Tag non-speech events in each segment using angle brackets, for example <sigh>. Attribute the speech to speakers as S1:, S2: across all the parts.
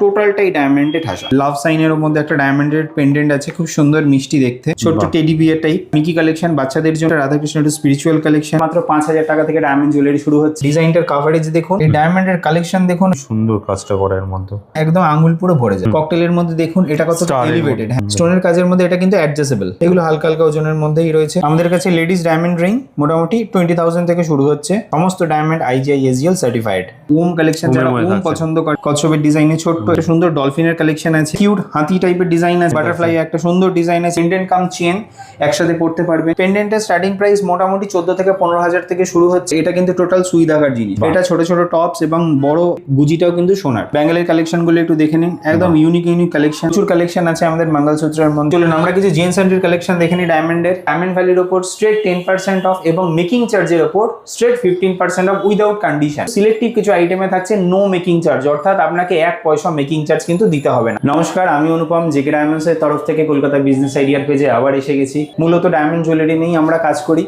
S1: টোটালটাই ডায়মন্ডে ঠাসা লাভ সাইনের মধ্যে একটা ডায়মন্ডের পেন্ডেন্ট আছে খুব সুন্দর মিষ্টি দেখতে। ছোট্ট teddy bear type Mickey collection বাচ্চাদের জন্য রাধাকৃষ্ণ একটু স্পিরিচুয়াল কালেকশন মাত্র পাঁচ হাজার টাকা থেকে ডায়মন্ড জুয়েলারি শুরু হচ্ছে। ডিজাইনটার কাভারেজ দেখুন। এই ডায়মন্ডের কালেকশন দেখুন।
S2: সুন্দর কাজটা করে এর মধ্যে।
S1: একদম আঙুল পুরো ভরে যায়। ককটেলের মধ্যে দেখুন এটা কত এলিভেটেড
S2: মধ্যে।
S1: স্টোনের কাজের মধ্যে এটা কিন্তু অ্যাডজাস্টেবল এগুলো হালকা হালকা ওজনের মধ্যেই রয়েছে। আমাদের কাছে লেডিস ডায়মন্ড রিং মোটামুটি টোয়েন্টি থাউজেন্ড থেকে শুরু হচ্ছে। সমস্ত diamond IGI SGL certified Om collection যারা ওম পছন্দ করে কচ্ছপের ডিজাইনে ছোট্ট একটা সুন্দর ডলফিনের কালেকশন আছে কিউট হাতি টাইপের ডিজাইন আছে বাটারফ্লাই একটা সুন্দর ডিজাইন আছে পেন্ডেন্ট কাম চেন একসাথে পড়তে পারবে। পেন্ডেন্টের স্টার্টিং প্রাইস মোটামুটি চোদ্দ থেকে পনেরো হাজার থেকে শুরু হচ্ছে। এটা কিন্তু টোটাল সুই দাগার জিনিস? এটা ছোট ছোট টপস এবং বড় গুজিটাও কিন্তু সোনার। ব্যাঙ্গেলের কালেকশনগুলো একটু দেখে নিন। একদম ইউনিক ইউনিক কালেকশন প্রচুর কালেকশন আছে আমাদের মঙ্গলসূত্রের মধ্যে। চলুন আমরা কিছু জেন্স অ্যান্ডের কালেকশন দেখে নিই ডায়মন্ডের ডায়মন্ড ভ্যালির ওপর স্ট্রেট টেন পার্সেন্ট অফ এবং মেকিং চার্জের ওপর straight fifteen percent off without condition selective কিছু আইটেমে থাকছে নো মেকিং চার্জ অর্থাৎ আপনাকে এক পয়সা মেকিং চার্জ কিন্তু দিতে হবে না। নমস্কার, আমি অনুপম, জেকে ডায়মন্ডসের তরফ থেকে কলকাতা বিজনেস আইডিয়ার পেজে আবার এসে গেছি। মূলত ডায়মন্ড জুয়েলারি নিয়েই আমরা কাজ করি।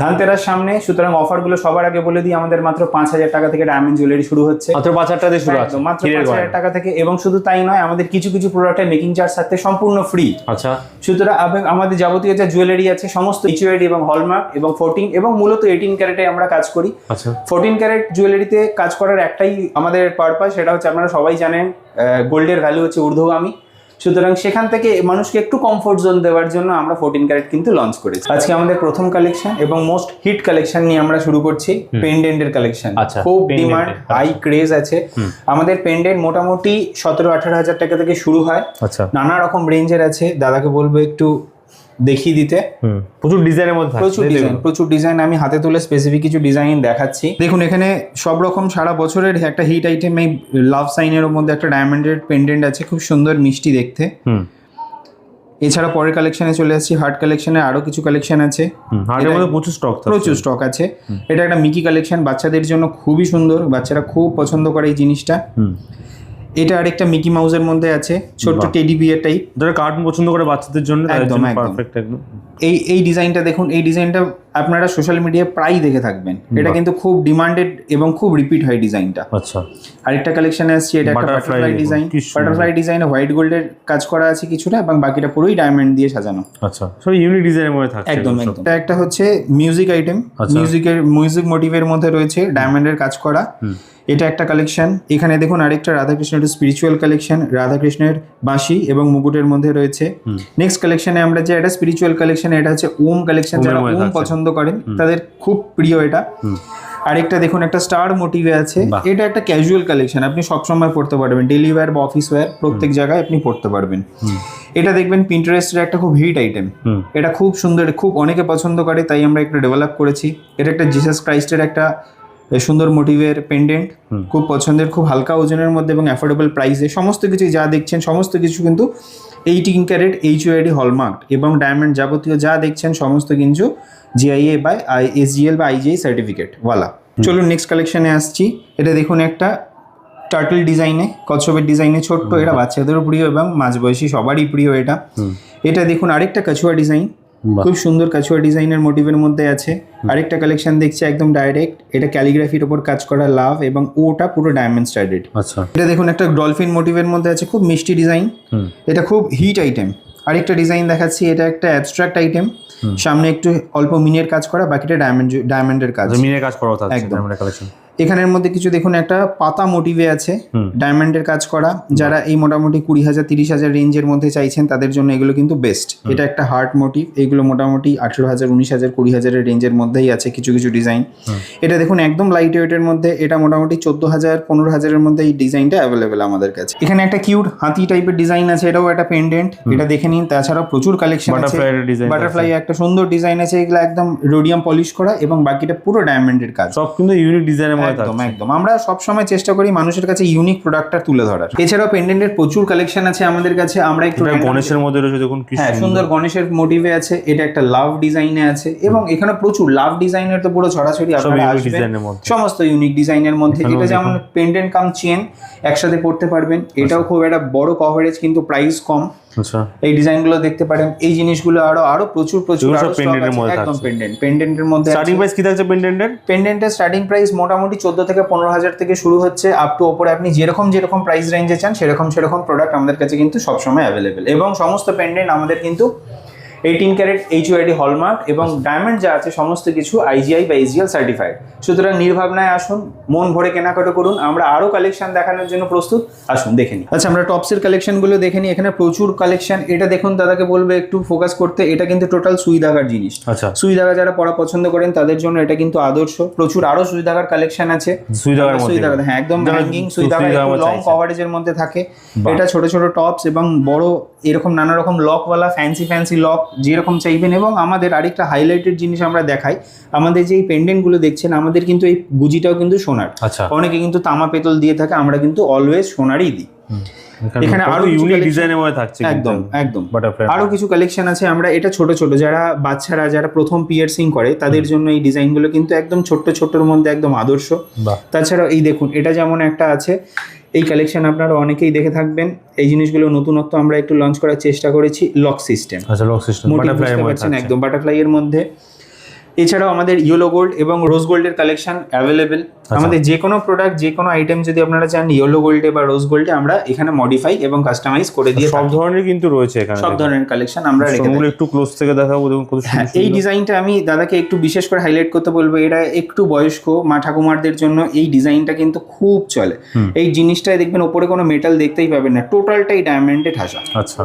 S1: ধানতেরার সামনে সুতরাং অফারগুলো সবার আগে বলে দিই আমাদের মাত্র পাঁচ হাজার টাকা থেকে ডায়মন্ড জুয়েলারি শুরু হচ্ছে।
S2: মাত্র পাঁচ হাজার টাকা দিয়ে শুরু আছে
S1: একদম, মাত্র পাঁচ হাজার টাকা থেকে এবং শুধু তাই নয় আমাদের কিছু কিছু প্রোডাক্টের মেকিং চার্জ থাকতে সম্পূর্ণ ফ্রি
S2: আচ্ছা।
S1: সুতরাং আমাদের যাবতীয় যা জুয়েলারি আছে সমস্ত ইচুয়ারি এবং হলমার্ক এবং ফোরটিন এবং মূলত এইটিন ক্যারেটে আমরা কাজ করি।
S2: আচ্ছা।
S1: ফোরটিন ক্যারেট জুয়েলারিতে কাজ করার একটাই আমাদের পারপাস সেটা হচ্ছে আপনারা সবাই জানেন গোল্ডের ভ্যালু হচ্ছে ঊর্ধ্বগামী। সুতরাং সেখান থেকে মানুষকে একটু কমফোর্ট জোন দেওয়ার জন্য আমরা ফোরটিন ক্যারেট কিন্তু লঞ্চ করেছি। আজকে আমাদের প্রথম কালেকশন এবং মোস্ট হিট কালেকশন নিয়ে আমরা শুরু করছি পেন্ডেন্টের কালেকশন
S2: আচ্ছা,
S1: খুব ডিমান্ড হাই ক্রেজ আছে। আমাদের পেন্ডেন্ট মোটামুটি সতেরো আঠারো হাজার টাকা থেকে শুরু হয়।
S2: আচ্ছা।
S1: নানা রকম রেঞ্জের আছে। দাদাকে বলব একটু দেখিয়ে দিতে।
S2: প্রচুর ডিজাইনের মধ্যে
S1: প্রচুর ডিজাইন প্রচুর ডিজাইন আমি হাতে তুলে স্পেসিফিক কিছু ডিজাইন দেখাচ্ছি। দেখুন এখানে সব রকম সারা বছরের একটা হিট আইটেম এই লাভ সাইনের মধ্যে একটা ডায়মন্ডের পেন্ডেন্ট আছে খুব সুন্দর মিষ্টি দেখতে।
S2: হুম।
S1: এছাড়া পরের কালেকশনে চলে আসছি হার্ট কালেকশনে আরও কিছু কালেকশন আছে।
S2: মধ্যে প্রচুর স্টক
S1: প্রচুর স্টক আছে। এটা একটা মিকি কালেকশন বাচ্চাদের জন্য খুবই সুন্দর বাচ্চারা খুব পছন্দ করে এই জিনিসটা।
S2: হুম।
S1: এটা আরেকটা মিকি মাউসের মধ্যে আছে ছোট্ট টেডি বিয়ার টাইপ
S2: যারা কার্টুন পছন্দ করে বাচ্চাদের জন্য
S1: একদম, একদম।
S2: পারফেক্ট একদম।
S1: এই এই ডিজাইনটা দেখুন এই ডিজাইনটা আপনারা সোশ্যাল মিডিয়ায় প্রায় দেখে থাকবেন। এটা কিন্তু খুব ডিমান্ডেড এবং খুব রিপিট হয় ডিজাইনটা
S2: আচ্ছা।
S1: আরেকটা কালেকশনে আসছে এটা একটা বাটারফ্লাই ডিজাইন। বাটারফ্লাই ডিজাইনে হোয়াইট গোল্ডের কাজ করা আছে কিছুটা এবং বাকিটা পুরোই ডায়মন্ড দিয়ে সাজানো।
S2: আচ্ছা সব ইউনিক ডিজাইনের মধ্যে থাকছে
S1: একদম একদম। এটা একটা হচ্ছে মিউজিক আইটেম
S2: আচ্ছা।
S1: মিউজিকের মিউজিক মোটিভের মধ্যে রয়েছে ডায়মন্ডের কাজ করা। এটা একটা কালেকশন এখানে দেখুন আরেকটা রাধাকৃষ্ণ একটু স্পিরিচুয়াল কালেকশন রাধাকৃষ্ণের বাঁশি এবং মুকুটের মধ্যে রয়েছে। নেক্সট কালেকশনে আমরা যে একটা স্পিরিচুয়াল কালেকশন এটা হচ্ছে ওম কালেকশন যারা ওম
S2: থাকছে।
S1: পছন্দ করেন। তাদের খুব প্রিয় এটা। আরেকটা দেখুন একটা স্টার মোটিভে আছে। এটা একটা ক্যাজুয়াল কালেকশন আপনি সবসময় পড়তে পারবেন। ডেলি ওয়্যার বা অফিস ওয়্যার প্রত্যেক জায়গায় আপনি পড়তে পারবেন। এটা দেখবেন পিন্টারেস্টের একটা খুব হিট আইটেম এটা খুব সুন্দর খুব অনেকে পছন্দ করে তাই আমরা একটু ডেভেলপ করেছি। এটা একটা জিসাস ক্রাইস্টের একটা সুন্দর মোটিভের পেন্ডেন্ট খুব পছন্দের খুব হালকা ওজনের মধ্যে এবং অ্যাফোর্ডেবল প্রাইসে সমস্ত কিছু যা দেখছেন সমস্ত কিছু কিন্তু eighteen carat H UID hallmark এবং ডায়মন্ড যাবতীয় যা দেখছেন সমস্ত কিছু জিআইএ বাই আই এসজিএল বা আইজিআই সার্টিফিকেট ওয়ালা চলুন নেক্সট কালেকশনে আসছি। এটা দেখুন একটা টার্টল ডিজাইনে কচ্ছপের ডিজাইনে ছোট্ট এটা বাচ্চাদেরও প্রিয় এবং মাঝবয়সী সবারই প্রিয় এটা। এটা দেখুন আরেকটা কাছুয়া ডিজাইন খুব সুন্দর কাছুয়া ডিজাইনের মোটিভের মধ্যে আছে। আরেকটা কালেকশন দেখছি একদম ডাইরেক্ট এটা ক্যালিগ্রাফির ওপর কাজ করা লাভ এবং ওটা পুরো ডায়মন্ড স্টাইডেড
S2: আচ্ছা।
S1: এটা দেখুন একটা ডলফিন মোটিভের মধ্যে আছে খুব মিষ্টি ডিজাইন এটা খুব হিট আইটেম আরেকটা ডিজাইন দেখাচ্ছি এটা একটা অ্যাবস্ট্রাক্ট আইটেম সামনে একটু অল্প মিনের কাজ করা বাকিটা ডায়মন্ড ডায়মন্ডের কাজ।
S2: মিনের কাজ করা
S1: একদম।
S2: ডায়মন্ডের কালেকশন
S1: এখানের মধ্যে কিছু দেখুন একটা পাতা মোটিভে আছে। ডায়মন্ডের কাজ করা। যারা এই মোটামুটি কুড়ি হাজার তিরিশ হাজার রেঞ্জের মধ্যে চাইছেন তাদের জন্য এগুলো কিন্তু বেস্ট এটা একটা হার্ট মোটিভ এগুলো মোটামুটি আঠেরো হাজার উনিশ হাজার কুড়ি হাজারের রেঞ্জের মধ্যেই আছে কিছু কিছু ডিজাইন এটা দেখুন একদম লাইট ওয়েটের মধ্যে এটা মোটামুটি চোদ্দ হাজার পনেরো হাজারের মধ্যে এই ডিজাইনটা অ্যাভেলেবেল আমাদের কাছে। এখানে একটা কিউট হাতি টাইপের ডিজাইন আছে এটাও একটা পেন্ডেন্ট এটা দেখে নিন। তাছাড়াও প্রচুর কালেকশন আছে।
S2: বাটারফ্লাই
S1: একটা সুন্দর ডিজাইন আছে এগুলো একদম রোডিয়াম পলিশ করা এবং বাকিটা পুরো ডায়মন্ডের কাজ।
S2: সব কিন্তু ইউনিক ডিজাইনের
S1: একদম একদম। আমরা সবসময় চেষ্টা করি মানুষের কাছে ইউনিক প্রোডাক্টটা তুলে ধরার। এছাড়াও পেন্ডেন্টের প্রচুর কালেকশন আছে আমাদের কাছে। আমরা একটু
S2: গণেশের মধ্যে রয়েছে দেখুন
S1: হ্যাঁ সুন্দর। গণেশের মোটিভে আছে। এটা একটা লাভ ডিজাইনে আছে। এবং এখানে প্রচুর লাভ ডিজাইনের তো পুরো ছড়াছড়ি আপনারা
S2: ইউনিক
S1: আসবেন। সমস্ত ইউনিক ডিজাইনের মধ্যে। এটা যেমন পেন্ডেন্ট কাম চেন একসাথে পড়তে পারবেন। এটাও খুব একটা বড় কভারেজ কিন্তু প্রাইস কম।
S2: আচ্ছা।
S1: এই ডিজাইনগুলো দেখতে পারেন। এই জিনিসগুলো আরও আরও প্রচুর প্রচুর আরও
S2: মধ্যে
S1: একদম পেন্ডেন্ট পেন্ডেন্টের মধ্যে
S2: স্টার্টিং প্রাইস কি থাকছে পেন্ডেন্টের
S1: পেন্ডেন্টের স্টার্টিং প্রাইস মোটামুটি চোদ্দ থেকে পনেরো হাজার থেকে শুরু হচ্ছে। আপ টু ওপরে আপনি যেরকম যেরকম প্রাইস রেঞ্জে চান সেরকম সেরকম প্রোডাক্ট আমাদের কাছে কিন্তু সবসময় অ্যাভেলেবেল এবং সমস্ত পেন্ডেন্ট আমাদের কিন্তু eighteen carat H UID hallmark এবং ডায়মন্ড যা আছে সমস্ত কিছু আইজিআই বা এজিএল সার্টিফাইড সুতরাং নির্ভাবনায় আসুন মন ভরে কেনাকাটা করুন আমরা আরও কালেকশন দেখানোর জন্য প্রস্তুত। আসুন দেখে নিই। আচ্ছা আমরা টপসের কালেকশনগুলো দেখে নিই। এখানে প্রচুর কালেকশন এটা দেখুন দাদাকে বলবে একটু ফোকাস করতে এটা কিন্তু টোটাল সুই দাগার জিনিস।
S2: আচ্ছা।
S1: সুই যারা পড়া পছন্দ করেন তাদের জন্য এটা কিন্তু আদর্শ। প্রচুর আরও সুই দাগার কালেকশন আছে
S2: সুই
S1: দাগা হ্যাঁ একদম হ্যাঙ্গিং
S2: সুই
S1: লং কভারেজের মধ্যে থাকে। এটা ছোট ছোট টপস এবং বড় এরকম নানা রকম লকওয়ালা ফ্যান্সি ফ্যান্সি লক যেরকম চাইবেন এবং আমাদের আরেকটা হাইলাইটেড জিনিস আমরা দেখাই। আমাদের যে এই পেন্ডেন্টগুলো দেখছেন আমাদের কিন্তু এই গুজিটাও কিন্তু সোনার।
S2: আচ্ছা।
S1: অনেকে কিন্তু তামা পেতল দিয়ে থাকে আমরা কিন্তু অলওয়েজ সোনারই দিই। এখানে আরও
S2: ইউনিক ডিজাইনের মধ্যে থাকছে
S1: একদম একদম।
S2: বাটারফ্লাই
S1: আরও কিছু কালেকশন আছে আমরা এটা ছোট ছোট যারা বাচ্চারা যারা প্রথম পিয়ার্সিং করে তাদের জন্য এই ডিজাইনগুলো কিন্তু একদম ছোট্ট ছোট্টর মধ্যে একদম আদর্শ। তাছাড়া এই দেখুন এটা যেমন একটা আছে এই কালেকশন আপনারা অনেকেই দেখে থাকবেন। এই জিনিসগুলো নতুনত্ব আমরা একটু লঞ্চ করার চেষ্টা করেছি লক সিস্টেম
S2: আচ্ছা লক সিস্টেম
S1: পারছেন একদম বাটারফ্লাই এর মধ্যে। এছাড়াও আমাদের ইয়েলো গোল্ড এবং রোজ গোল্ডের কালেকশন অ্যাভেলেবেল
S2: আচ্ছা।
S1: আমাদের যে কোনো প্রোডাক্ট যে কোনো আইটেম যদি আপনারা চান ইয়েলো গোল্ডে বা রোজ গোল্ডে আমরা এখানে মডিফাই এবং কাস্টমাইজ করে দিয়ে
S2: সব ধরনের কিন্তু রয়েছে এখানে
S1: সব ধরনের কালেকশন আমরা রেখে।
S2: একটু ক্লোজ থেকে দেখাবো দেখুন কত
S1: হ্যাঁ
S2: সুন্দর।
S1: এই। ডিজাইনটা আমি দাদাকে একটু বিশেষ করে হাইলাইট করতে বলব। এটা একটু বয়স্ক মা ঠাকুমারদের জন্য এই ডিজাইনটা কিন্তু খুব চলে। এই জিনিসটাই দেখবেন ওপরে কোনো মেটাল দেখতেই পাবেন না। টোটালটাই ডায়মন্ডে ঠাসা।
S2: আচ্ছা।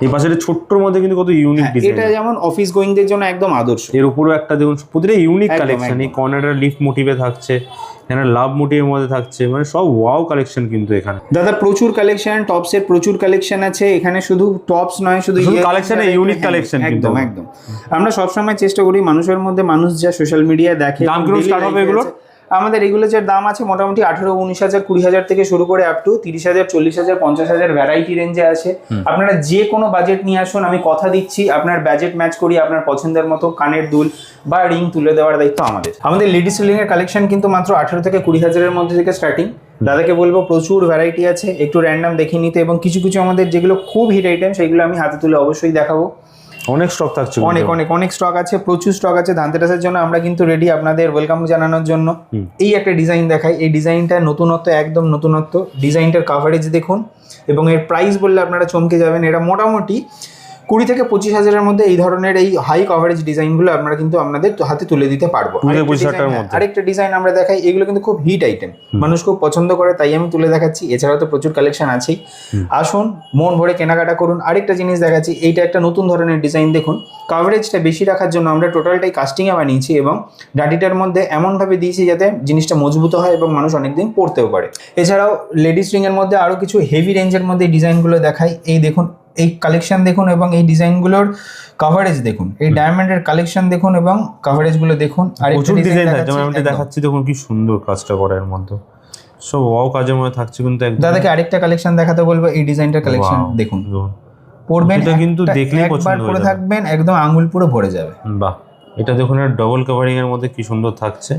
S2: এই পাশের ছোট্টর মধ্যে কিন্তু কত ইউনিক
S1: হ্যাঁ,
S2: ডিজাইন
S1: এটা যেমন অফিস গোয়িংদের জন্য একদম আদর্শ।
S2: এর উপরেও একটা দেখুন প্রতিটা ইউনিক কালেকশন এই
S1: একদম।
S2: কর্নারটা লিফট মোটিভে থাকছে। এখানে লাভ মোটিভের মধ্যে থাকছে মানে সব ওয়াও কালেকশন কিন্তু এখানে
S1: দাদা প্রচুর কালেকশন টপসের প্রচুর কালেকশন আছে এখানে শুধু টপস নয় শুধু
S2: শুধু ইউনিক কালেকশন।
S1: একদম একদম আমরা সবসময় চেষ্টা করি মানুষের মধ্যে মানুষ যা সোশ্যাল মিডিয়া দেখে
S2: দাম কীরকম হবে এগুলোর?
S1: আমাদের এগুলো যে দাম আছে মোটামুটি আঠেরো উনিশ হাজার কুড়ি হাজার থেকে শুরু করে আপ টু তিরিশ হাজার চল্লিশ হাজার পঞ্চাশ হাজার ভ্যারাইটি রেঞ্জে আছে। আপনারা যে কোনো বাজেট নিয়ে আসুন আমি কথা দিচ্ছি আপনার বাজেট ম্যাচ করি আপনার পছন্দের মতো কানের দুল বা রিং তুলে দেওয়ার দায়িত্ব আমাদের। আমাদের লেডিস সিলিং এর কালেকশন কিন্তু মাত্র আঠেরো থেকে কুড়ি হাজারের মধ্যে থেকে স্টার্টিং দাদাকে বলব প্রচুর ভ্যারাইটি আছে একটু র্যান্ডাম দেখিয়ে নিতে এবং কিছু কিছু আমাদের যেগুলো খুব হিট আইটেম সেগুলো আমি হাতে তুলে অবশ্যই দেখাবো।
S2: অনেক স্টক থাকছে
S1: অনেক অনেক অনেক স্টক আছে প্রচুর স্টক আছে। ধানতেরাসের জন্য আমরা কিন্তু রেডি আপনাদের ওয়েলকাম জানানোর জন্য। এই একটা ডিজাইন দেখাই। এই ডিজাইনটা নতুনত্ব একদম নতুনত্ব। ডিজাইনটার কাভারেজ দেখুন। এবং এর প্রাইস বললে আপনারা চমকে যাবেন। এটা মোটামুটি কুড়ি থেকে পঁচিশ হাজারের মধ্যে এই ধরনের এই হাই কভারেজ ডিজাইনগুলো আমরা কিন্তু আপনাদের হাতে তুলে দিতে পারব। আরেকটা ডিজাইন আমরা দেখাই এগুলো কিন্তু খুব হিট আইটেম মানুষ খুব পছন্দ করে তাই আমি তুলে দেখাচ্ছি। এছাড়াও তো প্রচুর কালেকশন আছেই। আসুন মন ভরে কেনাকাটা করুন। আরেকটা জিনিস দেখাচ্ছি এইটা একটা নতুন ধরনের ডিজাইন দেখুন। কাভারেজটা বেশি রাখার জন্য আমরা টোটালটাই কাস্টিংয়ে বানিয়েছি এবং ডাটিটার মধ্যে এমনভাবে দিয়েছি যাতে জিনিসটা মজবুত হয় এবং মানুষ অনেকদিন পরতেও পারে। এছাড়াও লেডিস রিংয়ের মধ্যে আরও কিছু হেভি রেঞ্জের মধ্যে ডিজাইনগুলো দেখাই। এই দেখুন এই কালেকশন দেখুন এবং এই ডিজাইনগুলোর কভারেজ দেখুন। এই ডায়মন্ডের কালেকশন দেখুন এবং কভারেজগুলো দেখুন। আর
S2: প্রচুর ডিজাইন যেমন আমি দেখাচ্ছি দেখুন কি সুন্দর কাজটা করা এর মধ্যে। সব ওয়াও কাজের মধ্যে থাকছে কিন্তু একদম।
S1: দাদাকে আরেকটা কালেকশন দেখাতে বলব এই ডিজাইনটার কালেকশন দেখুন। পরবেন
S2: এটা কিন্তু দেখলেই
S1: একবার
S2: পছন্দ
S1: পরে থাকবেন একদম আঙুল পুরো ভরে যাবে।
S2: বাহ এটা দেখুন ডবল কাভারিং এর মধ্যে কি সুন্দর থাকছে।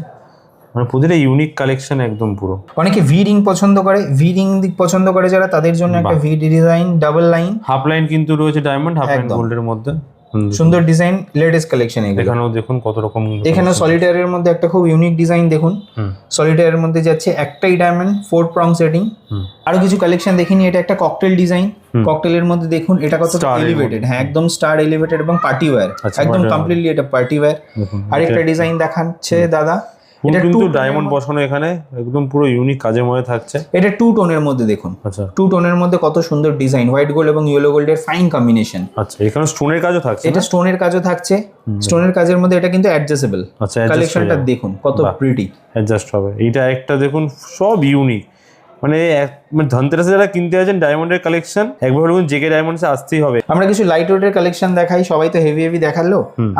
S2: মানে প্রতিটা ইউনিক কালেকশন একদম পুরো।
S1: অনেকে ভি রিং পছন্দ করে ভি রিং পছন্দ করে যারা তাদের জন্য একটা। V design double line
S2: half line কিন্তু রয়েছে ডায়মন্ড হাফ লাইন। গোল্ডের মধ্যে।
S1: সুন্দর ডিজাইন লেটেস্ট কালেকশন এগুলো।
S2: এখানেও দেখুন কত রকম
S1: এখানে সলিটারের মধ্যে একটা খুব ইউনিক ডিজাইন দেখুন। সলিটারের মধ্যে যাচ্ছে একটাই ডায়মন্ড ফোর প্রং সেটিং। আরও কিছু কালেকশন দেখিনি এটা একটা ককটেল ডিজাইন ককটেলের মধ্যে দেখুন এটা কত এলিভেটেড হ্যাঁ একদম স্টার এলিভেটেড এবং পার্টি ওয়্যার
S2: আচ্ছা,
S1: একদম কমপ্লিটলি এটা পার্টি ওয়্যার আরেকটা ডিজাইন দেখাচ্ছে দাদা। এটা
S2: কিন্তু ডায়মন্ড বসানো এখানে একদম পুরো ইউনিক কাজের মধ্যে থাকছে।
S1: এটা টু টোনের মধ্যে দেখুন।
S2: আচ্ছা।
S1: টু টোনের মধ্যে কত সুন্দর ডিজাইন হোয়াইট গোল্ড এবং ইয়েলো গোল্ডের ফাইন কম্বিনেশন
S2: আচ্ছা এখানে স্টোনের কাজও থাকছে
S1: এটা স্টোনের কাজও থাকছে। স্টোনের কাজের মধ্যে এটা কিন্তু অ্যাডজাস্টেবল
S2: আচ্ছা
S1: কালেকশনটা দেখুন কত। প্রিটি
S2: অ্যাডজাস্ট হবে। এটা একটা দেখুন সব ইউনিক মানে মানে ধনতেরাসে যারা কিনতে আছেন ডায়মন্ডের কালেকশন একবার দেখুন জেকে ডায়মন্ডসে আসতেই হবে।
S1: আমরা কিছু লাইট ওয়েটের কালেকশন দেখাই সবাই তো হেভি হেভি দেখাল।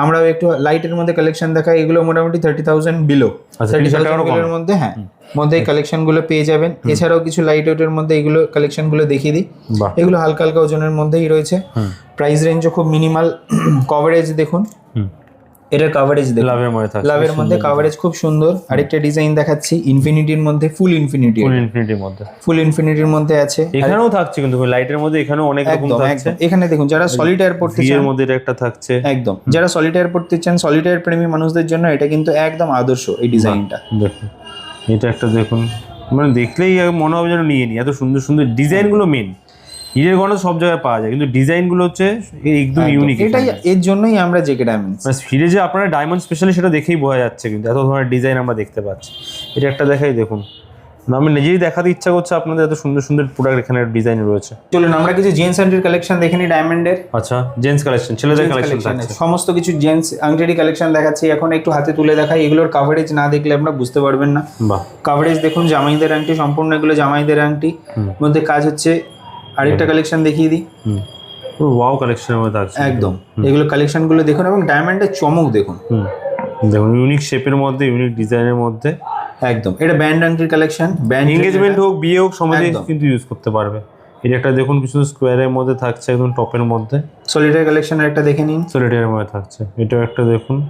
S1: আমরাও একটু লাইটের মধ্যে কালেকশন দেখাই এগুলো মোটামুটি থার্টি থাউজেন্ড বিলো থার্টি
S2: 30,000 টাকারও
S1: থাউজেন্ড মধ্যে হ্যাঁ মধ্যে এই কালেকশনগুলো পেয়ে যাবেন। এছাড়াও কিছু লাইট ওয়েটের মধ্যে এগুলো কালেকশনগুলো দেখিয়ে দিই। এগুলো হালকা হালকা ওজনের মধ্যেই রয়েছে। প্রাইস রেঞ্জও খুব মিনিমাল কভারেজ <clears throat> দেখুন। এটার কাভারেজ
S2: লাভের মধ্যে থাকছে
S1: লাভের মধ্যে কাভারেজ খুব সুন্দর। আরেকটা ডিজাইন দেখাচ্ছি ইনফিনিটির মধ্যে ফুল ইনফিনিটি
S2: ফুল ইনফিনিটির মধ্যে।
S1: ফুল ইনফিনিটির মধ্যে আছে।
S2: এখানেও থাকছে কিন্তু লাইটের মধ্যে এখানেও অনেক রকম থাকছে।
S1: এখানে দেখুন যারা সলিটায়ার পড়তে
S2: ভি
S1: চান
S2: এর মধ্যে এটা একটা থাকছে।
S1: একদম। যারা সলিটায়ার পড়তে চান সলিটায়ার প্রেমী মানুষদের জন্য এটা কিন্তু একদম আদর্শ এই ডিজাইনটা
S2: দেখুন। এটা একটা দেখুন। মানে দেখলেই মনে হবে যেন নিয়ে নি। এত সুন্দর সুন্দর ডিজাইনগুলো মেন হিরের গয়না সব জায়গায় পাওয়া যায় কিন্তু ডিজাইনগুলো হচ্ছে একদম ইউনিক
S1: এটাই এর জন্যই আমরা জেকে ডায়মন্ডস
S2: মানে হিরে যে আপনারা ডায়মন্ড স্পেশালি সেটা দেখেই বোঝা যাচ্ছে কিন্তু এত ধরনের ডিজাইন আমরা দেখতে পাচ্ছি। এটা একটা দেখাই দেখুন। না, আমি নিজেই দেখাতে ইচ্ছা করছে আপনাদের এত সুন্দর সুন্দর প্রোডাক্ট এখানে ডিজাইন রয়েছে।
S1: চলুন আমরা কিছু জেন্টস আংটির কালেকশন দেখে নিই ডায়মন্ডের
S2: আচ্ছা জেন্টস কালেকশন ছেলেদের কালেকশন
S1: সমস্ত কিছু জেন্টস আংটির কালেকশন দেখাচ্ছি। এখন একটু হাতে তুলে দেখাই। এগুলোর কাভারেজ না দেখলে আমরা বুঝতে পারবেন না।
S2: বাহ।
S1: কাভারেজ দেখুন জামাইদের আংটি সম্পূর্ণ এগুলো জামাইদের আংটি। মধ্যে কাজ হচ্ছে আরেকটা কালেকশন দেখিয়ে দিই।
S2: ওয়াও কালেকশনের মধ্যে থাকছে
S1: একদম। এগুলো কালেকশনগুলো দেখুন এবং ডায়মন্ডের চমক দেখুন।
S2: হুম। দেখুন ইউনিক শেপের মধ্যে ইউনিক ডিজাইনের মধ্যে।
S1: একদম। এটা ব্যান্ড আংটির কালেকশন ব্যান্ড
S2: এঙ্গেজমেন্ট হোক বিয়ে হোক সমাজে। কিন্তু ইউজ করতে পারবে। এটা একটা দেখুন কিছু স্কোয়ারের মধ্যে থাকছে একদম টপের মধ্যে।
S1: সলিটার কালেকশন একটা দেখে নিন।
S2: সলিটারের মধ্যে থাকছে। এটাও একটা দেখুন।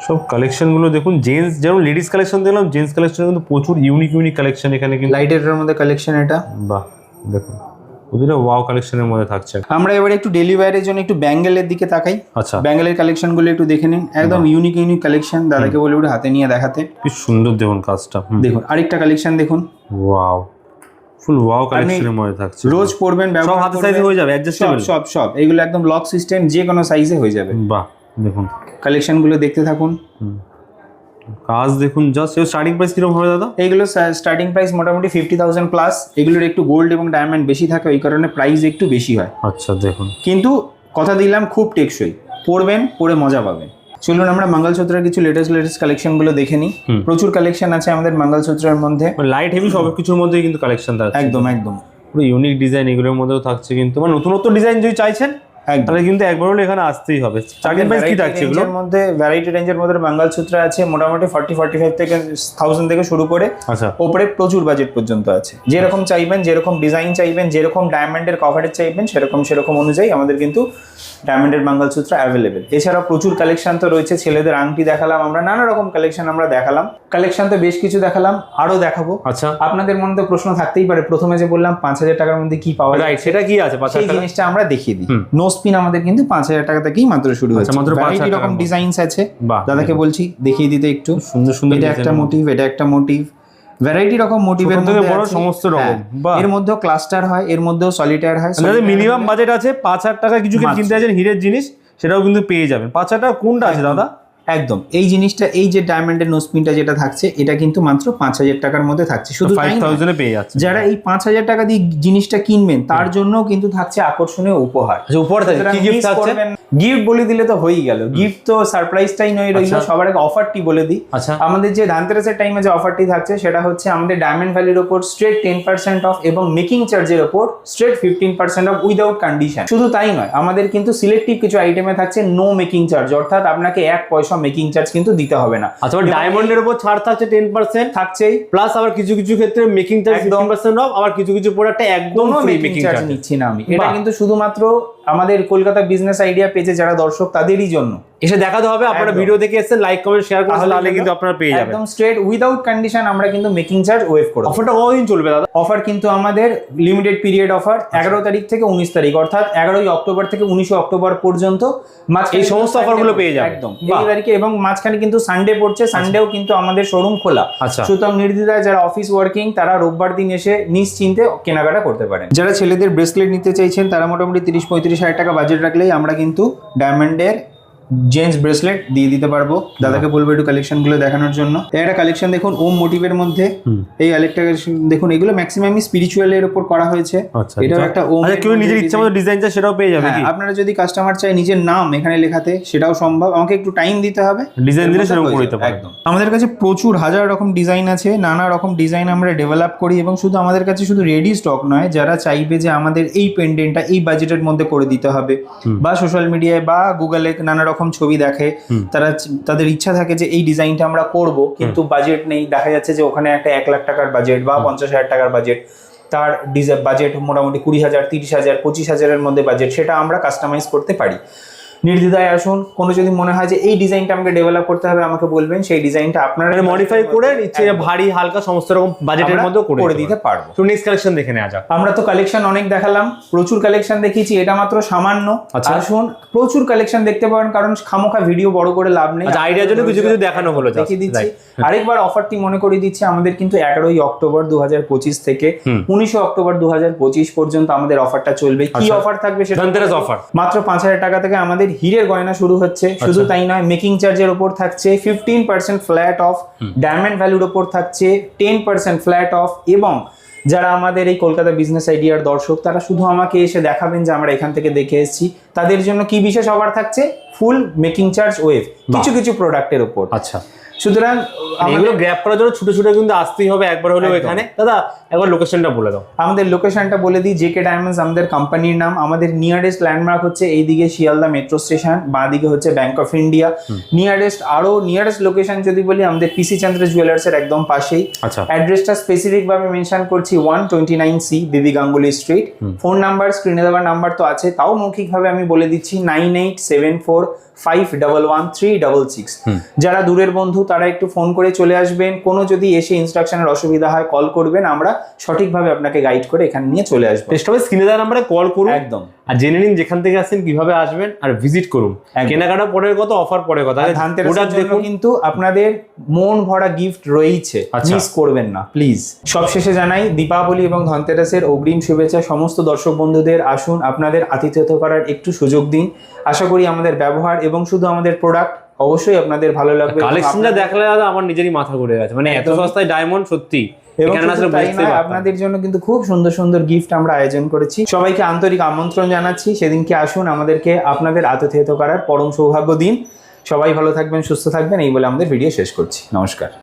S2: সব কালেকশনগুলো দেখুন জেন্টস যেমন লেডিস কালেকশন দেখলাম জেন্টস কালেকশন কিন্তু প্রচুর ইউনিক ইউনিক কালেকশন এখানে কিন্তু
S1: লাইটের মধ্যে কালেকশন এটা।
S2: বাহ দেখুন। প্রতিটা ওয়াও কালেকশনের মধ্যে থাকছে।
S1: আমরা এবারে একটু ডেলি ওয়্যারের জন্য একটু ব্যাঙ্গেলের দিকে তাকাই।
S2: আচ্ছা।
S1: ব্যাঙ্গেলের কালেকশনগুলো একটু দেখে নিন। একদম ইউনিক ইউনিক কালেকশন দাদাকে বলে একটু হাতে নিয়ে দেখাতে।
S2: কি সুন্দর দেখুন কাজটা।
S1: দেখুন আরেকটা কালেকশন দেখুন।
S2: ওয়াও ফুল ওয়াও কালেকশনের মধ্যে থাকছে।
S1: রোজ পরবেন
S2: সব হাতে সাইজে হয়ে যাবে অ্যাডজাস্টেবল
S1: সব সব এগুলো একদম লক সিস্টেম যে কোনো সাইজে হয়ে যাবে।
S2: বাহ দেখুন।
S1: কালেকশনগুলো দেখতে থাকুন।
S2: হুম। কাজ দেখুন জাস্ট স্টার্টিং প্রাইস কীরকম হবে দাদা?
S1: এইগুলো স্টার্টিং প্রাইস মোটামুটি ফিফটি থাউজেন্ড প্লাস এগুলোর একটু গোল্ড এবং ডায়মন্ড বেশি থাকে ওই কারণে প্রাইস একটু বেশি হয়।
S2: আচ্ছা দেখুন।
S1: কিন্তু কথা দিলাম খুব টেকসই। পরবেন পরে মজা পাবেন। চলুন আমরা মঙ্গলসূত্রের কিছু লেটেস্ট লেটেস্ট কালেকশনগুলো দেখে নিই। প্রচুর কালেকশন আছে আমাদের মঙ্গলসূত্রের মধ্যে।
S2: লাইট হেভি সব কিছুর মধ্যেই কিন্তু কালেকশন থাকছে
S1: একদম একদম।
S2: পুরো ইউনিক ডিজাইন এগুলোর মধ্যেও থাকছে কিন্তু। মানে নতুনত্ব ডিজাইন যদি চাইছেন তাহলে কিন্তু একবার হলে এখানে আসতেই হবে। প্রাইস কি থাকছে এগুলো?
S1: মধ্যে ভ্যারাইটি রেঞ্জের মধ্যে মঙ্গলসূত্র আছে মোটামুটি ফর্টি ফর্টি ফাইভ থেকে থাউজেন্ড থেকে শুরু করে
S2: আচ্ছা।
S1: ওপরে প্রচুর বাজেট পর্যন্ত আছে। যেরকম চাইবেন যেরকম ডিজাইন চাইবেন যেরকম ডায়মন্ডের কভারেজ চাইবেন সেরকম সেরকম অনুযায়ী আমাদের কিন্তু ডায়মন্ডের মঙ্গলসূত্র অ্যাভেলেবেল এছাড়াও প্রচুর কালেকশন তো রয়েছে ছেলেদের আংটি দেখালাম আমরা নানা রকম কালেকশন আমরা দেখালাম। কালেকশন তো বেশ কিছু দেখালাম আরও দেখাবো।
S2: আচ্ছা।
S1: আপনাদের মনে তো প্রশ্ন থাকতেই পারে প্রথমে যে বললাম পাঁচ হাজার টাকার মধ্যে কি পাওয়া যায়
S2: সেটা কি আছে?
S1: সেই? জিনিসটা আমরা দেখিয়ে দিই।
S2: হুম।
S1: নো স্পিন আমাদের কিন্তু পাঁচ হাজার টাকা থেকেই মাত্র শুরু
S2: আচ্ছা,
S1: হচ্ছে।
S2: মাত্র 5,000
S1: ভ্যারাইটি রকম ডিজাইনস আছে। দাদাকে বলছি দেখিয়ে দিতে একটু।
S2: সুন্দর সুন্দর
S1: এটা একটা মোটিভ এটা একটা মোটিভ ভ্যারাইটি রকম মোটিভের মধ্যে
S2: বড় সমস্ত রকম।
S1: হ্যাঁ, এর মধ্যেও ক্লাস্টার হয় এর মধ্যেও সলিটার হয় মানে
S2: মিনিমাম বাজেট আছে পাঁচ হাজার টাকা কিছু কিনতে আছেন হিরের জিনিস সেটাও কিন্তু পেয়ে যাবেন। পাঁচ হাজার টাকা কোনটা আছে দাদা?
S1: একদম। এই জিনিসটা এই যে ডায়মন্ডের নোসপিনটা যেটা থাকছে এটা কিন্তু মাত্র পাঁচ হাজার টাকার মধ্যে থাকছে। শুধু
S2: পেয়ে যাচ্ছে
S1: যারা এই পাঁচ হাজার টাকা দিয়ে জিনিসটা কিনবেন তার জন্য কিন্তু থাকছে আকর্ষণীয় উপহার।
S2: আচ্ছা গিফট থাকছে।
S1: গিফট বলে দিলে তো হয়েই গেল। গিফট তো সারপ্রাইজটাই নয় রইল
S2: আচ্ছা।
S1: সবার আগে অফারটি বলে দিই।
S2: আচ্ছা।
S1: আমাদের যে ধানতেরাসের টাইমে যে অফারটি থাকছে সেটা হচ্ছে আমাদের ডায়মন্ড ভ্যালির ওপর স্ট্রেট টেন পার্সেন্ট অফ এবং মেকিং চার্জের ওপর straight fifteen percent off without condition শুধু তাই নয় আমাদের কিন্তু সিলেক্টিভ কিছু আইটেমে থাকছে নো মেকিং চার্জ অর্থাৎ আপনাকে এক পয়সা মেকিং চার্জ কিন্তু দিতে হবে না।
S2: আচ্ছা ডায়মন্ডের উপর ছাড় থাকছে টেন পার্সেন্ট
S1: থাকছেই।
S2: প্লাস আবার কিছু কিছু ক্ষেত্রে making charge. Fifteen percent off আবার কিছু কিছু প্রোডাক্টে একদম ফ্রি
S1: মেকিং চার্জ নিচ্ছি না আমি। এটা কিন্তু শুধুমাত্র আমাদের কলকাতা বিজনেস আইডিয়া পেজে যারা দর্শক তাদেরই জন্য।
S2: এসে দেখাতে হবে আপনারা ভিডিও দেখে এসেছেন লাইক কমেন্ট শেয়ার করুন
S1: তাহলে কিন্তু
S2: আপনারা পেয়ে যাবেন।
S1: একদম স্ট্রেট উইদাউট কন্ডিশন আমরা কিন্তু মেকিং চার্জ ওয়েভ করব
S2: অফারটা কতদিন চলবে দাদা?
S1: অফার কিন্তু আমাদের লিমিটেড পিরিয়ড অফার এগারো তারিখ থেকে উনিশ তারিখ অর্থাৎ এগারোই অক্টোবর থেকে উনিশে অক্টোবর পর্যন্ত মাঝখানে
S2: এই সমস্ত
S1: কিন্তু
S2: offer গুলো পেয়ে যাবেন।
S1: একদম। এই তারিখে এবং মাঝখানে কিন্তু সানডে পড়ছে সানডেও কিন্তু আমাদের শোরুম খোলা।
S2: আচ্ছা।
S1: সুতরাং নির্দ্বিধায় যারা অফিস ওয়ার্কিং তারা রোববার দিন এসে নিশ্চিন্তে কেনাকাটা করতে পারেন। যারা ছেলেদের ব্রেসলেট নিতে চাইছেন তারা মোটামুটি তিরিশ পঁয়ত্রিশ হাজার টাকা বাজেট রাখলেই আমরা কিন্তু ডায়মন্ডের জেন্টস ব্রেসলেট দিয়ে দিতে পারব। দাদাকে বলব একটু কালেকশনগুলো দেখানোর জন্য। একটা কালেকশন দেখুন ওম মোটিভের মধ্যে। এই আরেকটা দেখুন এগুলো ম্যাক্সিমামই স্পিরিচুয়ালের উপর করা হয়েছে।
S2: আচ্ছা
S1: এটাও
S2: এটা-
S1: একটা ওম
S2: আচ্ছা কেউ নিজের ইচ্ছা মতো ডিজাইন চায় সেটাও পেয়ে যাবে
S1: হ্যাঁ,
S2: কি?
S1: আপনারা যদি কাস্টমার চায় নিজের নাম এখানে লেখাতে সেটাও সম্ভব। আমাকে একটু টাইম দিতে হবে।
S2: ডিজাইন দিলে সেরকম করে দিতে
S1: একদম। আমাদের কাছে প্রচুর হাজার রকম ডিজাইন আছে নানা রকম ডিজাইন আমরা ডেভেলপ করি এবং শুধু আমাদের কাছে শুধু রেডি স্টক নয় যারা চাইবে যে আমাদের এই পেন্ডেন্টটা এই বাজেটের মধ্যে করে দিতে হবে। বা সোশ্যাল মিডিয়ায় বা গুগলে নানা রকম ছবি দেখে তারা তাদের ইচ্ছা থাকে যে এই ডিজাইনটা আমরা করব কিন্তু বাজেট নেই। দেখা যাচ্ছে যে ওখানে একটা এক লাখ টাকার বাজেট বা পঞ্চাশ হাজার টাকার বাজেট তার বাজেট মোটামুটি কুড়ি হাজার তিরিশ হাজার পঁচিশ হাজারের মধ্যে বাজেট সেটা আমরা কাস্টমাইজ করতে পারি। নির্দ্বিধায় আসুন। কোনো যদি মনে হয় যে এই ডিজাইনটা আমাকে ডেভেলপ করতে হবে আমাকে বলবেন সেই ডিজাইনটা আপনারা
S2: মডিফাই করে ইচ্ছে ভারী হালকা সমস্ত রকম বাজেটের মধ্যে করে
S1: করে
S2: দিতে
S1: পারব।
S2: তো নেক্সট কালেকশন দেখে নেওয়া যাক।
S1: আমরা তো কালেকশন অনেক দেখালাম প্রচুর কালেকশন দেখিয়েছি এটা মাত্র সামান্য।
S2: আচ্ছা।
S1: আসুন প্রচুর কালেকশন দেখতে পারেন কারণ খামোখা ভিডিও বড় করে লাভ নেই।
S2: আচ্ছা, idea জন্য কিছু কিছু দেখানো হলো
S1: দেখিয়ে দিচ্ছি। আরেকবার অফারটি মনে করিয়ে দিচ্ছি আমাদের কিন্তু এগারোই অক্টোবর দু হাজার
S2: পঁচিশ থেকে
S1: উনিশে অক্টোবর দু হাজার পঁচিশ পর্যন্ত আমাদের অফারটা চলবে। কি
S2: আচ্ছা।
S1: অফার থাকবে সেটা
S2: অফার
S1: মাত্র পাঁচ হাজার টাকা থেকে আমাদের হীরের গয়না শুরু হচ্ছে। শুধু তাই নয় মেকিং চার্জের ওপর থাকছে fifteen percent flat off diamond ভ্যালুর ওপর থাকছে টেন পার্সেন্ট ফ্ল্যাট অফ এবং যারা আমাদের এই কলকাতা বিজনেস আইডিয়ার দর্শক তারা শুধু আমাকে এসে দেখাবেন যে আমরা এখান থেকে দেখে এসেছি। তাদের জন্য কি বিশেষ অফার থাকছে? ফুল মেকিং চার্জ ওয়েভ কিছু কিছু প্রোডাক্টের ওপর।
S2: আচ্ছা।
S1: সুতরাং আমাদের-
S2: এগুলো গ্র্যাপ করার জন্য ছোট ছোট কিন্তু আসতেই হবে একবার হলেও এখানে। দাদা একবার লোকেশনটা বলে দাও।
S1: আমাদের লোকেশনটা বলে দিই জেকে ডায়মন্ডস আমাদের কোম্পানির নাম। আমাদের নিয়ারেস্ট ল্যান্ডমার্ক হচ্ছে এইদিকে শিয়ালদা মেট্রো স্টেশন বাঁ দিকে হচ্ছে ব্যাংক অফ ইন্ডিয়া নিয়ারেস্ট আরও নিয়ারেস্ট লোকেশন যদি বলি আমাদের পিসি চন্দ্র জুয়েলার্স এর একদম পাশেই।
S2: আচ্ছা।
S1: অ্যাড্রেসটা স্পেসিফিক ভাবে মেনশন করছি ওয়ান টোয়েন্টি নাইন সি বিবি গাঙ্গুলি স্ট্রিট ফোন নাম্বার স্ক্রিনে দেওয়ার নাম্বার তো আছে। তাও মৌখিকভাবে আমি বলে দিচ্ছি nine eight seven four five double one three double six যারা দূরের বন্ধু তারা একটু ফোন করে চলে আসবেন। কোনো যদি এসে ইনস্ট্রাকশনের অসুবিধা হয় কল করবেন আমরা সঠিকভাবে আপনাকে গাইড করে এখানে নিয়ে চলে আসব।
S2: হবে স্ক্রিনে দেওয়া নাম্বারে কল করুন।
S1: একদম।
S2: আর জেনে নিন যেখান থেকে আসছেন কীভাবে আসবেন আর ভিজিট করুন। কেনাকাটা পরের কথা অফার পরের কথা। প্রোডাক্ট
S1: জন্য
S2: দেখুন।
S1: কিন্তু আপনাদের মন ভরা গিফট রয়েছে
S2: আচ্ছা।
S1: মিস করবেন না প্লিজ সবশেষে জানাই দীপাবলি এবং ধনতেরাসের অগ্রিম শুভেচ্ছা সমস্ত দর্শক বন্ধুদের। আসুন আপনাদের আতিথ্যত করার একটু সুযোগ দিন। আশা করি আমাদের ব্যবহার এবং শুধু আমাদের প্রোডাক্ট অবশ্যই আপনাদের ভালো লাগবে
S2: কালেকশনটা দেখলে দাদা আমার নিজেরই মাথা ঘুরে গেছে। মানে এত। সস্তায় ডায়মন্ড সত্যি।
S1: আপনাদের জন্য কিন্তু খুব সুন্দর সুন্দর গিফট আমরা আয়োজন করেছি। সবাইকে আন্তরিক আমন্ত্রণ জানাচ্ছি। সেদিনকে আসুন আমাদেরকে আপনাদের আতিথেয়ত করার পরম সৌভাগ্য দিন। সবাই ভালো থাকবেন সুস্থ থাকবেন এই বলে আমাদের ভিডিও শেষ করছি। নমস্কার।